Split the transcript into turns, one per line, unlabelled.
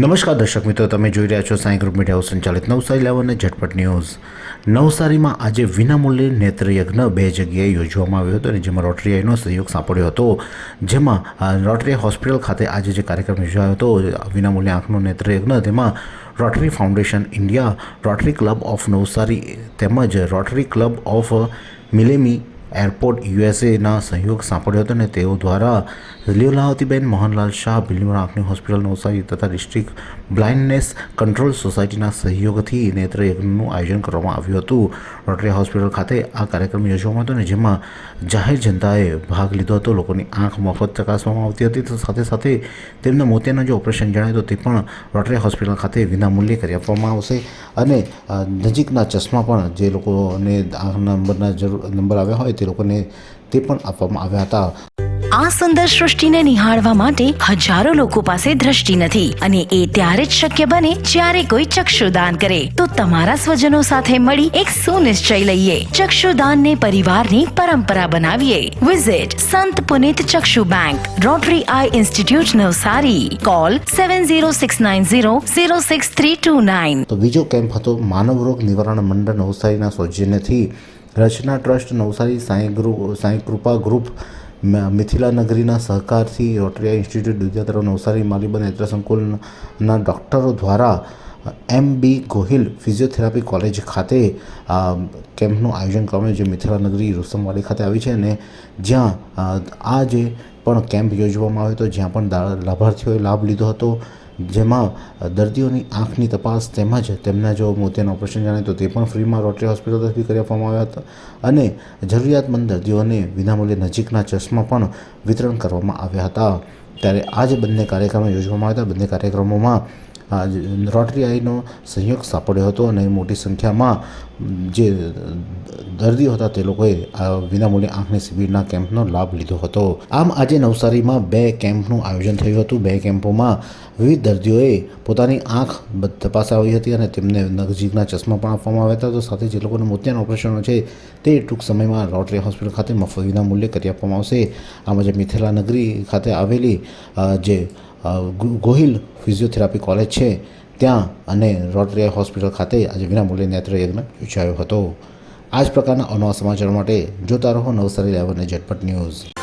નમસ્કાર દર્શક મિત્રો તમે જોઈ રહ્યા છો સાંઈ ગ્રુપ મીડિયા સંચાલિત નવસારી લેવલ અને ઝટપટ ન્યૂઝ. નવસારીમાં આજે વિનામૂલ્યે નેત્રયજ્ઞ બે જગ્યાએ યોજવામાં આવ્યો હતો અને જેમાં રોટરીઆઈનો સહયોગ સાંપડ્યો હતો. જેમાં અ, રોટરી હોસ્પિટલ ખાતે આજે જે કાર્યક્રમ યોજાયો હતો વિનામૂલ્યે આંખનો નેત્રયજ્ઞ તેમાં Rotary Foundation India Rotary Club of Navsari તેમજ રોટરી ક્લબ ઓફ મિલેમી એરપોર્ટ યુએસએના સહયોગ સાંપડ્યો હતો અને તેઓ દ્વારા લીલાવતીબેન મોહનલાલ શાહ બિલીમોર આંખની હોસ્પિટલ નવસારી તથા ડિસ્ટ્રિક્ટ બ્લાઇન્ડનેસ કંટ્રોલ સોસાયટીના સહયોગથી નેત્રયજ્ઞનું આયોજન કરવામાં આવ્યું હતું. રોટરી હોસ્પિટલ ખાતે આ કાર્યક્રમ યોજવામાં હતો અને જેમાં જાહેર જનતાએ ભાગ લીધો હતો. લોકોની આંખ મફત ચકાસવામાં આવતી હતી તો સાથે સાથે તેમના મોતિયાનું જે ઓપરેશન જણાય તો તે પણ રોટરી હોસ્પિટલ ખાતે વિનામૂલ્યે કરી આપવામાં આવશે. અને નજીકના ચશ્મા પણ જે લોકોને આંખ નંબરના જરૂર, નંબર આવ્યા હોય તે લોકોને તે પણ આપવામાં આવ્યા હતા.
આ સુંદર સૃષ્ટિને નિહાળવા માટે હજારો લોકો પાસે દ્રષ્ટિ નથી અને એ ત્યારે જ શક્ય બને જ્યારે કોઈ ચક્ષુદાન કરે. તો તમારા સ્વજનો સાથે મળી એક સુનિશ્ચય લઈએ. ચક્ષુદાનને પરિવારની પરંપરા બનાવીએ. વિઝિટ સંત પુનિત ચક્ષુ bank Rotary eye institute Navsari. Call seven zero six nine zero zero six three two nine
તો બીજો કેમ્પ હતો માનવ રોગ નિવારણ મંડળ નવસારીના સૌજન્યથી Rachana trust Navsari Sai group Sai Krupa group Mithila નગરીના સહકારથી રોટરી ઇન્સ્ટિટ્યૂટ વિદ્યાધરો નવસારી માલિબા નેત્ર સંકુલના ડૉક્ટરો દ્વારા M B Gohil physiotherapy college ખાતે કેમ્પનું આયોજન કરવામાં જે મિથિલા નગરી રુસ્તમવાડી ખાતે આવી છે અને જ્યાં આ જે પણ કેમ્પ યોજવામાં આવ્યો હતો, જ્યાં પણ લાભાર્થીઓએ લાભ લીધો હતો જેમાં દર્દીઓની આંખની તપાસ તેમજ તેમના જો મોતિયાનું ઓપરેશન જાણે તો તે પણ ફ્રીમાં રોટરી હોસ્પિટલ તરફથી કરી આપવામાં આવ્યા હતા. અને જરૂરિયાતમંદ દર્દીઓને વિનામૂલ્યે નજીકના ચશ્મા પણ વિતરણ કરવામાં આવ્યા હતા. ત્યારે આ જે બંને કાર્યક્રમો યોજવામાં આવ્યા હતા. બંને કાર્યક્રમોમાં રોટરી આઈનો સહયોગ સાંપડ્યો હતો અને મોટી સંખ્યામાં જે દર્દીઓ હતા તે લોકોએ આ વિનામૂલ્યે આંખની શિબિરના કેમ્પનો લાભ લીધો હતો. આમ આજે નવસારીમાં બે કેમ્પનું આયોજન થયું હતું. બે કેમ્પોમાં વિવિધ દર્દીઓએ પોતાની આંખ તપાસાવી હતી અને તેમને નજીકના ચશ્મા પણ આપવામાં આવ્યા હતા. તો સાથે જે લોકોને મોતિયાના ઓપરેશનો છે તે ટૂંક સમયમાં રોટરી હોસ્પિટલ ખાતે મફત વિનામૂલ્યે કરી આપવામાં આવશે. આ જે મિથિલા નગરી ખાતે આવેલી જે ગોહિલ ફિઝિયોથેરાપી કોલેજ છે. ત્યાં અને રોટરી હોસ્પિટલ ખાતે આજે વિનામૂલ્યે નેત્રયજ્ઞ યોજાયો હતો. આ જ પ્રકારના અનવા સમાચારો માટે જોતા રહો નવસારી લેવલ અને ઝટપટ ન્યૂઝ.